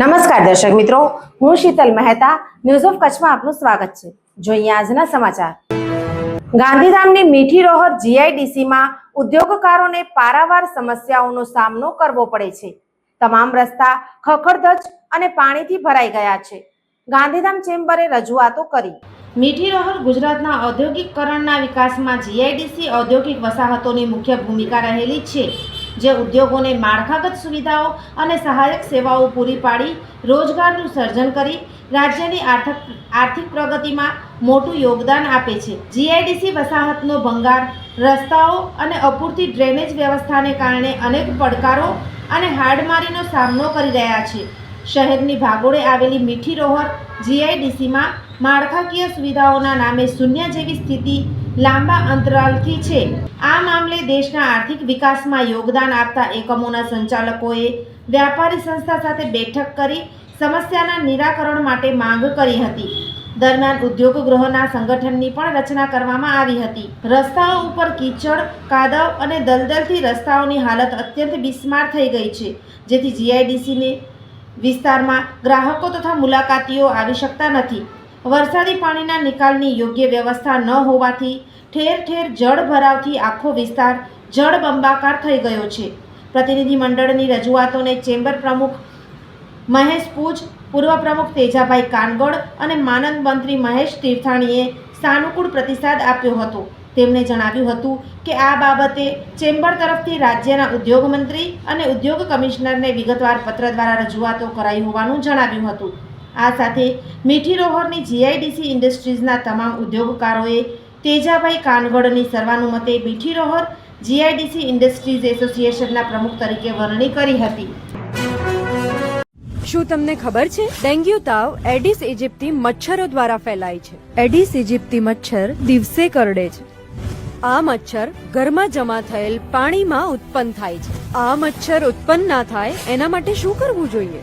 નમસ્કાર દર્શક મિત્રો, હું શીતલ મહેતા ન્યૂઝ ઓફ કચ્છમાં આપનું સ્વાગત છે. જોઈએ આજના સમાચાર. ગાંધીધામની મીઠી રોહર જીઆઈડીસીમાં ઉદ્યોગકારોને પારાવાર સમસ્યાઓનો સામનો કરવો પડે છે. તમામ રસ્તા ખખડધજ અને પાણીથી ભરાઈ ગયા છે. ગાંધીધામ ચેમ્બરે રજૂઆતો કરી. મીઠી રોહર ગુજરાતના ઔદ્યોગિકકરણના વિકાસમાં જીઆઈડીસી ઔદ્યોગિક વસાહતોની મુખ્ય ભૂમિકા રહેલી છે. જે ઉદ્યોગોને માળખાગત સુવિધાઓ અને સહાયક સેવાઓ પૂરી પાડી, રોજગારનું સર્જન કરી, રાજ્યની આર્થિક આર્થિક પ્રગતિમાં મોટું યોગદાન આપે છે. જીઆઈડીસી વસાહતનો ભંગાર, રસ્તાઓ અને અપૂરતી ડ્રેનેજ વ્યવસ્થાને કારણે અનેક પડકારો અને હાડમારીનો સામનો કરી રહ્યા છે. શહેરની ભાગોળે આવેલી મીઠી રોહર જીઆઈડીસીમાં માળખાકીય સુવિધાઓના નામે શૂન્ય જેવી સ્થિતિ લાંબા અંતરાલથી છે. આ મામલે દેશના આર્થિક વિકાસમાં યોગદાન આપતા એકમોના સંચાલકોએ વ્યાપારી સંસ્થા સાથે બેઠક કરી સમસ્યાના નિરાકરણ માટે માંગ કરી હતી. દરમિયાન ઉદ્યોગ ગૃહના સંગઠનની પણ રચના કરવામાં આવી હતી. રસ્તાઓ ઉપર કીચડ, કાદવ અને દલદલથી રસ્તાઓની હાલત અત્યંત બિસ્માર થઈ ગઈ છે, જેથી જીઆઈડીસીને વિસ્તારમાં ગ્રાહકો તથા મુલાકાતીઓ આવી શકતા નથી. વરસાદી પાણીના નિકાલની યોગ્ય વ્યવસ્થા ન હોવાથી ઠેર ઠેર જળ ભરાવથી આખો વિસ્તાર જળબંબાકાર થઈ ગયો છે. પ્રતિનિધિ મંડળની રજૂઆતોને ચેમ્બર પ્રમુખ મહેશ પૂજ, પૂર્વ પ્રમુખ તેજાભાઈ કાનગોડ અને માનદ મંત્રી મહેશ તીર્થાણીએ સાનુકૂળ પ્રતિસાદ આપ્યો હતો. તેમણે જણાવ્યું હતું કે આ બાબતે ચેમ્બર તરફથી રાજ્યના ઉદ્યોગ મંત્રી અને ઉદ્યોગ કમિશનરને વિગતવાર પત્ર દ્વારા રજૂઆતો કરાઈ હોવાનું જણાવ્યું હતું. આ સાથે મીઠી રોહરની જીઆઈડીસી ઇન્ડસ્ટ્રીઝના તમામ ઉદ્યોગકારોએ તેજાભાઈ કાનગડની સર્વાનુમતે મીઠી રોહર જીઆઈડીસી ઇન્ડસ્ટ્રીઝ એસોસિએશનના પ્રમુખ તરીકે વરણી કરી હતી. શું તમને ખબર છે? ડેન્ગ્યુ તાવ એડિસ ઇજિપ્તી મચ્છરો દ્વારા ફેલાય છે. એડિસ ઇજિપ્તી મચ્છર દિવસે કરડે છે. આ મચ્છર ઘરમાં જમા થયેલ પાણીમાં ઉત્પન્ન થાય છે. આ મચ્છર ઉત્પન્ન ના થાય એના માટે શું કરવું જોઈએ?